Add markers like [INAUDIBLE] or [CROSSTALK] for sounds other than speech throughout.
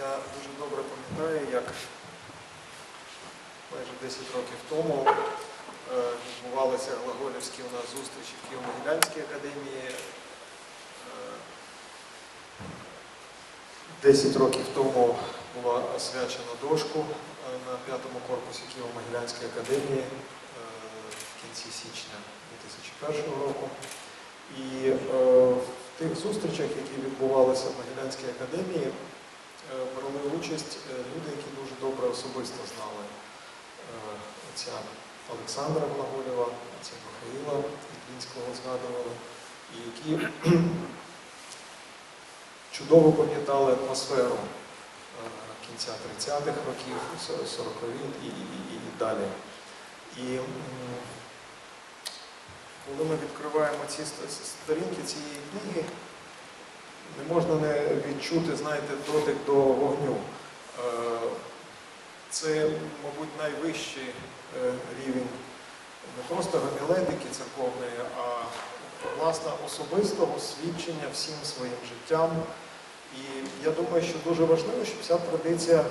Я дуже добре пам'ятаю, як майже 10 років тому е, відбувалися Глаголівські у нас зустрічі в Києво-Могилянській академії. Е, 10 років тому була освячена дошку е, на п'ятому корпусі Києво-Могилянської академії е, в кінці січня 2001 року. І е, в тих зустрічах, які відбувалися в Могилянській академії, е, брали участь е, люди, які дуже добре особисто знали е, отця Олександра Глаголєва, отця Михаїла Ітлінського згадували, і які [CLEARS THROAT] чудово пам'ятали атмосферу е, кінця 30-х років, 40-х і, і, і, і далі. І коли ми відкриваємо ці сторінки цієї книги, не можна не відчути, знаєте, дотик до вогню. Е, Це, мабуть, найвищий е, рівень не просто гомілетики церковної, а власне особистого свідчення всім своїм життям. І я думаю, що дуже важливо, щоб ця традиція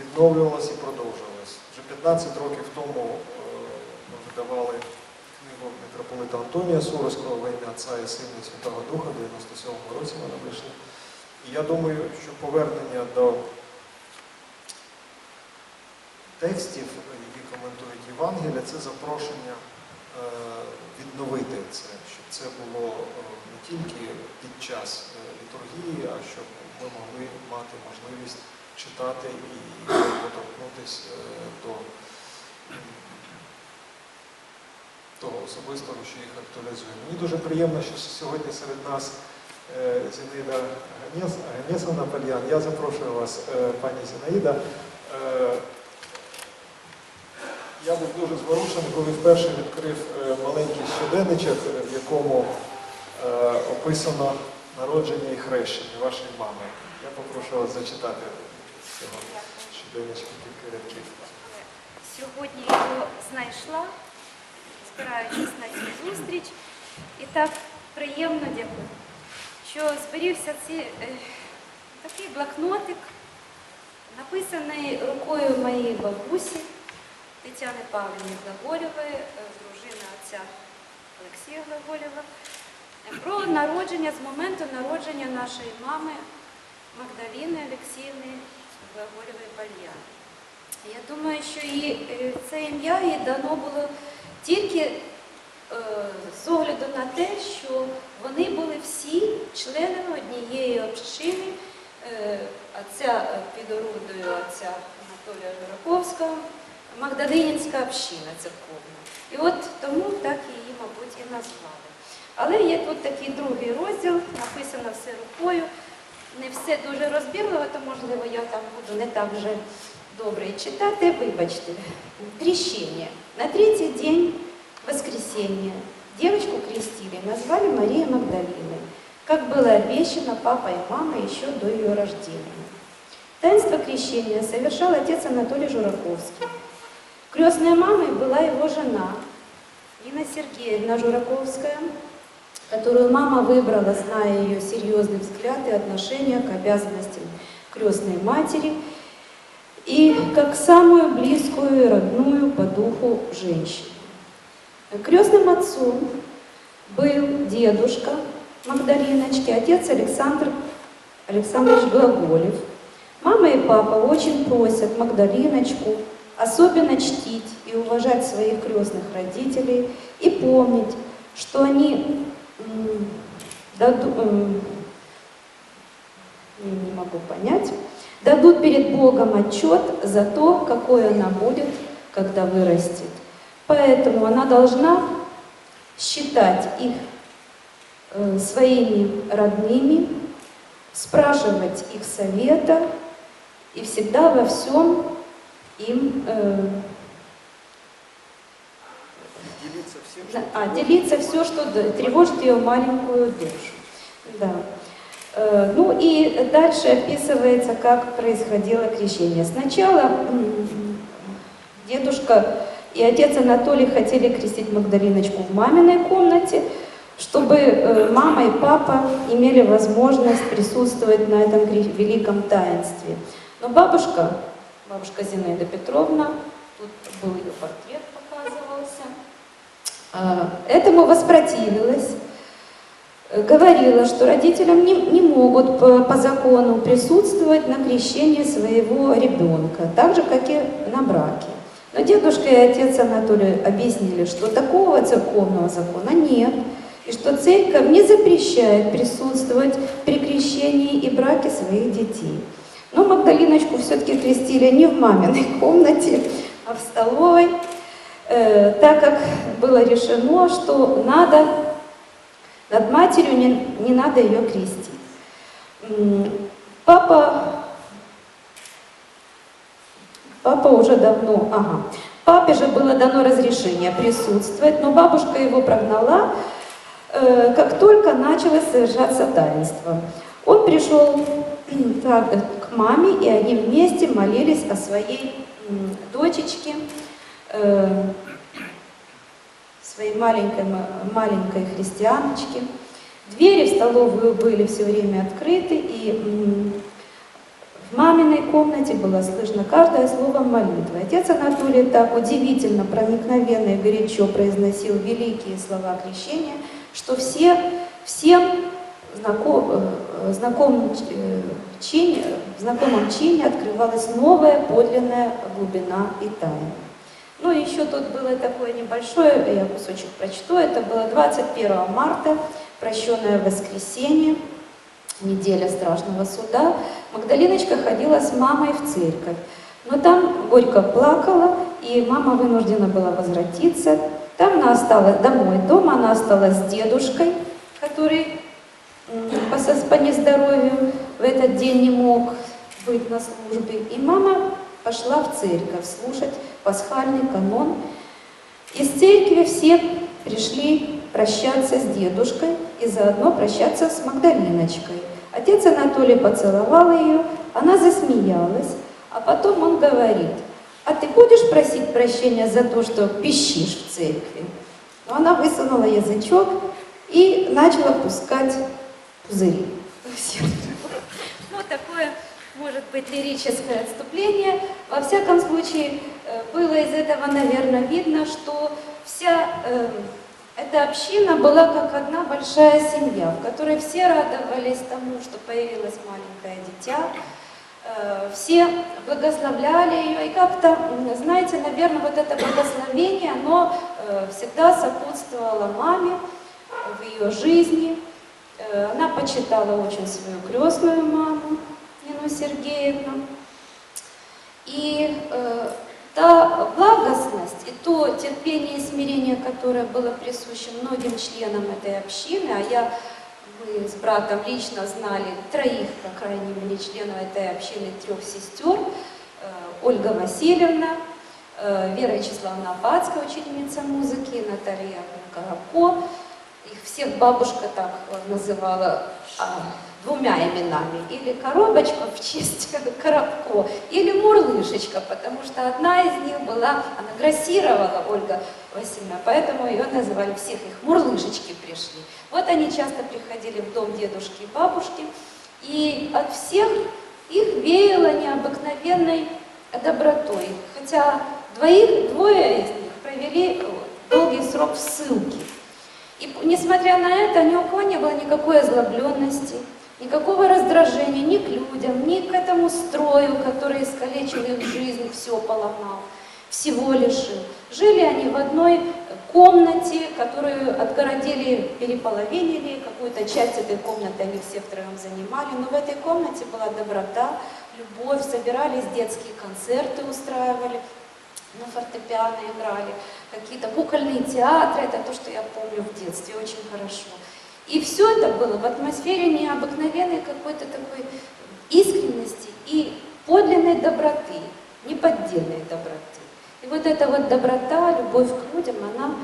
відновлювалася і продовжувалась. Вже 15 років тому е, ми видавали книгу митрополита Антонія Суровського во ім'я Отця і Сина і Святого Духа, в 97-му році вона вийшла. І я думаю, що повернення до текстів, які коментують Євангелія, це запрошення е, відновити це, щоб це було е, не тільки під час е, літургії, а щоб ми могли мати можливість читати і доторкнутися до того особистого, що їх актуалізує. Мені дуже приємно, що сьогодні серед нас е, Зінаїда Ганес- Пальян. Я запрошую вас, е, пані Зінаїда. Е, Я був дуже зворушений, коли вперше відкрив маленький щоденничок, в якому описано народження і хрещення вашої мами. Я попрошу вас зачитати цього щоденничка кілька рядків. Сьогодні його знайшла, збираючись на цю зустріч. І так приємно дякую, що зберігся ці, е, такий блокнотик, написаний рукою моєї бабусі Тетяни Павлівни Глаголєвої, е, дружини отця Олексія Глаголєва, про народження з моменту народження нашої мами Магдаліни Олексіївни Глаголєвої Пальяни. Я думаю, що і е, це ім'я їй дано було тільки е, з огляду на те, що вони були всі членами однієї общини, е, отця е, під орудою отця Анатолія Жураковського, Магдалинівська община церковна. І от тому так її, мабуть, і назвали. Але є тут такий другий розділ, написано все рукою. Не все дуже розбірливо, то можливо я там буду не так вже добре і читати. Вибачте. Крещение. На третий день воскресенья девочку крестили, назвали Мария Магдалина, как было обещано папой и мамой еще до ее рождения. Таинство крещения совершал отец Анатолий Жураковский. Крестной мамой была его жена Нина Сергеевна Жураковская, которую мама выбрала, зная ее серьезный взгляд и отношение к обязанностям крестной матери и как самую близкую и родную по духу женщину. Крестным отцом был дедушка Магдалиночки, отец Александр Александрович Глаголев. Мама и папа очень просят Магдалиночку особенно чтить и уважать своих крестных родителей и помнить, что они м, даду- м, я не могу понять, дадут перед Богом отчет за то, какой она будет, когда вырастет. Поэтому она должна считать их э, своими родными, спрашивать их совета и всегда во всем им э, Діліться всім, да, а, делиться все, что д- тревожит ее маленькую душу. Да. Э, Ну и дальше описывается, как происходило крещение. Сначала дедушка и отец Анатолий хотели крестить Магдалиночку в маминой комнате, чтобы э, мама и папа имели возможность присутствовать на этом великом таинстве. Но бабушка, бабушка Зинаида Петровна, тут был ее портрет, показывался, а, этому воспротивилась, э, говорила, что родителям не, не могут по, по закону присутствовать на крещении своего ребенка, так же, как и на браке. Но дедушка и отец Анатолий объяснили, что такого церковного закона нет, и что церковь не запрещает присутствовать при крещении и браке своих детей. Но Магдалиночку все-таки крестили не в маминой [LAUGHS] комнате, а в столовой, э, так как было решено, что надо над матерью не, не надо ее крестить. Папа, папа уже давно, ага, папе же было дано разрешение присутствовать, но бабушка его прогнала, э, как только началось совершаться таинство. Он пришел так, э, к маме, и они вместе молились о своей м, дочечке, э, маленькой, ма- маленькой христианочке. Двери в столовую были все время открыты, и в маминой комнате было слышно каждое слово молитвы. Отец Анатолий так удивительно, проникновенно и горячо произносил великие слова крещения, что все, всем знаком, э, знакомым, э, чине, в знакомом чине открывалась новая подлинная глубина и тайна. Ну, еще тут было такое небольшое, я кусочек прочту, это было 21 марта, прощенное воскресенье, неделя страшного суда. Магдалиночка ходила с мамой в церковь, но там горько плакала, и мама вынуждена была возвратиться. Там она осталась домой, дома она осталась с дедушкой, который по, по нездоровью в этот день не мог быть на службе. И мама пошла в церковь слушать пасхальный канон. Из церкви все пришли прощаться с дедушкой и заодно прощаться с Магдалиночкой. Отец Анатолий поцеловал ее, она засмеялась, а потом он говорит, а ты будешь просить прощения за то, что пищишь в церкви? Но она высунула язычок и начала пускать пузыри. Ну, такое может быть лирическое отступление. Во всяком случае, э, было из этого, наверное, видно, что вся э, эта община была как одна большая семья, в которой все радовались тому, что появилось маленькое дитя, Э, все благословляли ее, и как-то, знаете, наверное, вот это благословение, оно э, всегда сопутствовало маме в ее жизни. Э, Она почитала очень свою крестную маму, Нину Сергеевну. И э, та благостность и то терпение и смирение, которое было присуще многим членам этой общины, а я, мы с братом лично знали троих, по крайней мере, членов этой общины, трех сестер, э, Ольга Васильевна, э, Вера Вячеславовна Абацкая, учительница музыки, Наталья Коробко. Их всех бабушка так э, называла а, двумя именами. Или Коробочка в честь [LAUGHS] Коробко, или Мурлышечка, потому что одна из них была, она грассировала, Ольга Васильевна, поэтому ее называли всех, их Мурлышечки пришли. Вот они часто приходили в дом дедушки и бабушки, и от всех их веяло необыкновенной добротой. Хотя двоих, двое из них провели э, долгий срок в ссылке. И несмотря на это, ни у кого не было никакой озлобленности, никакого раздражения ни к людям, ни к этому строю, который искалечил их жизнь, все поломал, всего лишил. Жили они в одной комнате, которую отгородили, переполовинили, какую-то часть этой комнаты они все втроем занимали, но в этой комнате была доброта, любовь, собирались детские концерты, устраивали, на фортепиано играли, какие-то кукольные театры, это то, что я помню в детстве очень хорошо. И все это было в атмосфере необыкновенной какой-то такой искренности и подлинной доброты, неподдельной доброты. И вот эта вот доброта, любовь к людям, она,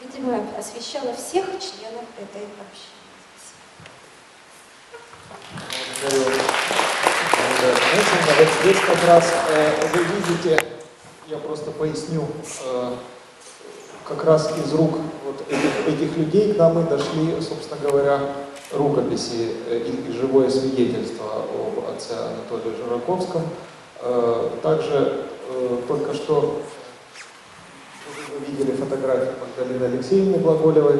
видимо, освещала всех членов этой общины. Вот здесь как раз э, вы видите, я просто поясню, э, как раз из рук этих, этих людей к нам и дошли, собственно говоря, рукописи э, и, и живое свидетельство об отце Анатолии Жураковском. Э, Также э, только что вы видели фотографию Магдалины Алексеевны Глаголевой.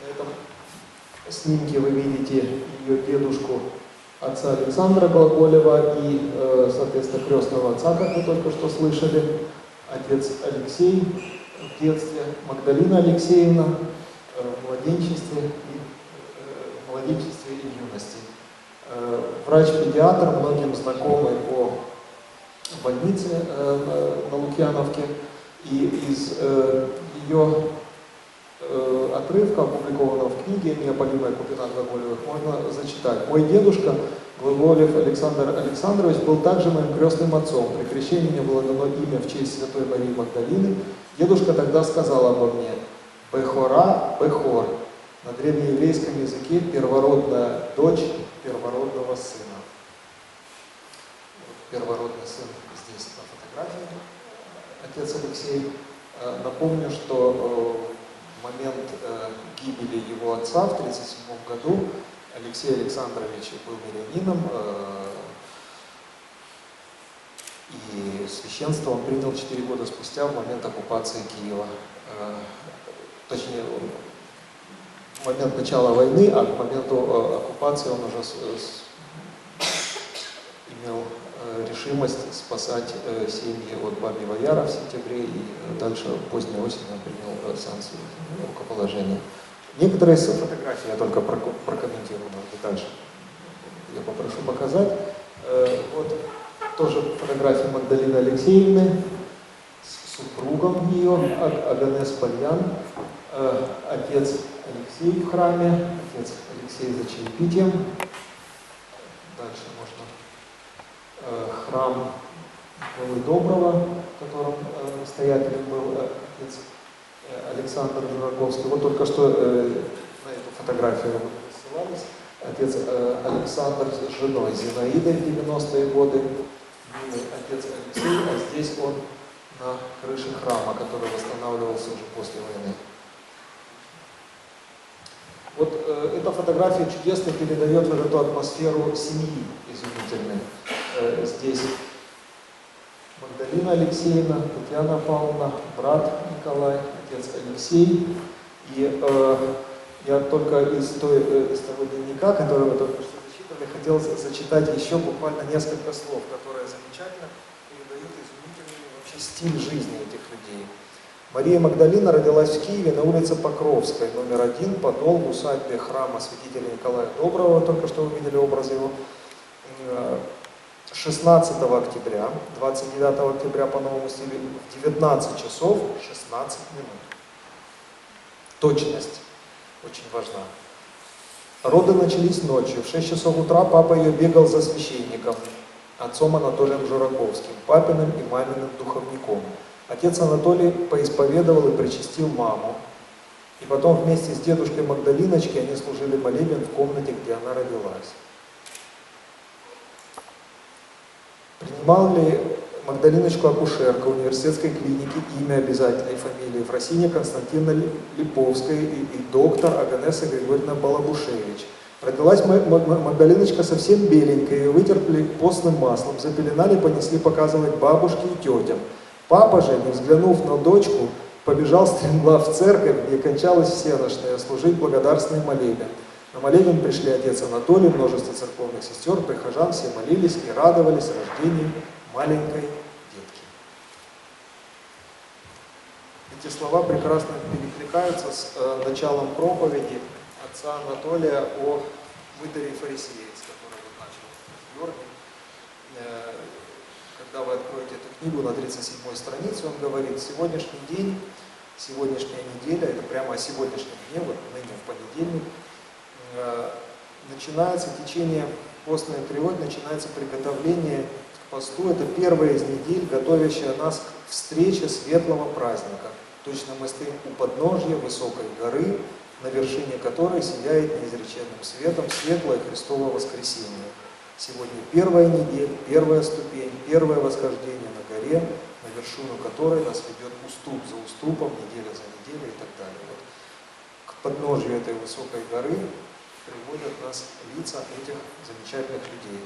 На этом снимке вы видите ее дедушку отца Александра Глаголева и, соответственно, крестного отца, как вы только что слышали, отец Алексей в детстве, Магдалина Алексеевна э, в младенчестве и, э, в младенчестве и юности. Э, Врач-педиатр, многим знакомый по больнице на Лукьяновке, и из ее отрывка, опубликованного в книге «Неопалимая купина Глаголевых», можно зачитать. «Мой дедушка Глаголев Александр Александрович был также моим крестным отцом. При крещении мне было дано имя в честь Святой Марии Магдалины. Дедушка тогда сказал обо мне «Бехора, Бехор». На древнееврейском языке первородная дочь первородного сына. Первородный сын здесь на фотографии, отец Алексей. Э, Напомню, что э, в момент э, гибели его отца в 1937 году Алексей Александрович был мирянином, э, и священство он принял 4 года спустя, в момент оккупации Киева. Э, Точнее, в момент начала войны, а к моменту э, оккупации он уже имел решимость спасать семьи от Бабьего Яра в сентябре, и дальше поздней осенью он принял санкции рукоположения. Некоторые из фотографий я только проко- прокомментирую, может быть, дальше. Я попрошу показать. Э, Вот тоже фотография Магдалины Алексеевны с супругом ее, А- Аганес Пальян, Э, отец Алексей в храме, отец Алексей за чаепитием. Дальше можно э, храм Николы Доброго, в котором настоятелем был отец Александр Жураковский. Вот только что э, на эту фотографию ссылались. Отец э, Александр с женой Зинаидой в 90-е годы, милый отец Алексей, а здесь он на крыше храма, который восстанавливался уже после войны. Вот э, эта фотография чудесно передает вот эту атмосферу семьи изумительной. Э, здесь Магдалина Алексеевна, Татьяна Павловна, брат Николай, отец Алексей. И э, я только из, той, э, из того дневника, который вы только что зачитывали, хотел за- зачитать еще буквально несколько слов, которые замечательно передают изумительный вообще стиль жизни этих людей. Мария Магдалина родилась в Киеве на улице Покровской, номер один, подол в усадьбе храма святителя Николая Доброго, только что вы видели образ его. Э, 16 октября, 29 октября по новому стилю, в 19 часов 16 минут. Точность очень важна. Роды начались ночью. В 6 часов утра папа ее бегал за священником, отцом Анатолием Жураковским, папиным и маминым духовником. Отец Анатолий поисповедовал и причастил маму. И потом вместе с дедушкой Магдалиночкой они служили молебен в комнате, где она родилась. Принимал ли Магдалиночку акушерка университетской клиники имя обязательной фамилии Фросиня Константина Ли- Липовская и, и доктор Аганеса Григорьевна Балабушевич. Родилась Ма- Ма- Ма- Магдалиночка совсем беленькая, ее вытерпли постным маслом, запеленали, понесли показывать бабушке и тетям. Папа же, не взглянув на дочку, побежал стремглав [LAUGHS] в церковь, где кончалась всеношная, служить благодарственный молебен. На молебен пришли отец Анатолий, множество церковных сестер, прихожан, все молились и радовались рождению маленькой детки. Эти слова прекрасно перекликаются с э, началом проповеди отца Анатолия о мытаре и фарисее, с которой вот начал Георгий. Э, когда вы откроете эту книгу на 37 странице, он говорит, сегодняшний день, сегодняшняя неделя, это прямо о сегодняшнем дне, вот ныне в понедельник, э, начинается течение постной перевод, начинается приготовление к посту. Это первая из недель, готовящая нас к встрече светлого праздника. Точно мы стоим у подножья высокой горы, на вершине которой сияет неизреченным светом светлое Христово воскресенье. Сегодня первая неделя, первая ступень, первое восхождение на горе, вершину которой нас ведет уступ за уступом, неделя за неделей и так далее. Вот к подножию этой высокой горы приводят нас лица этих замечательных людей.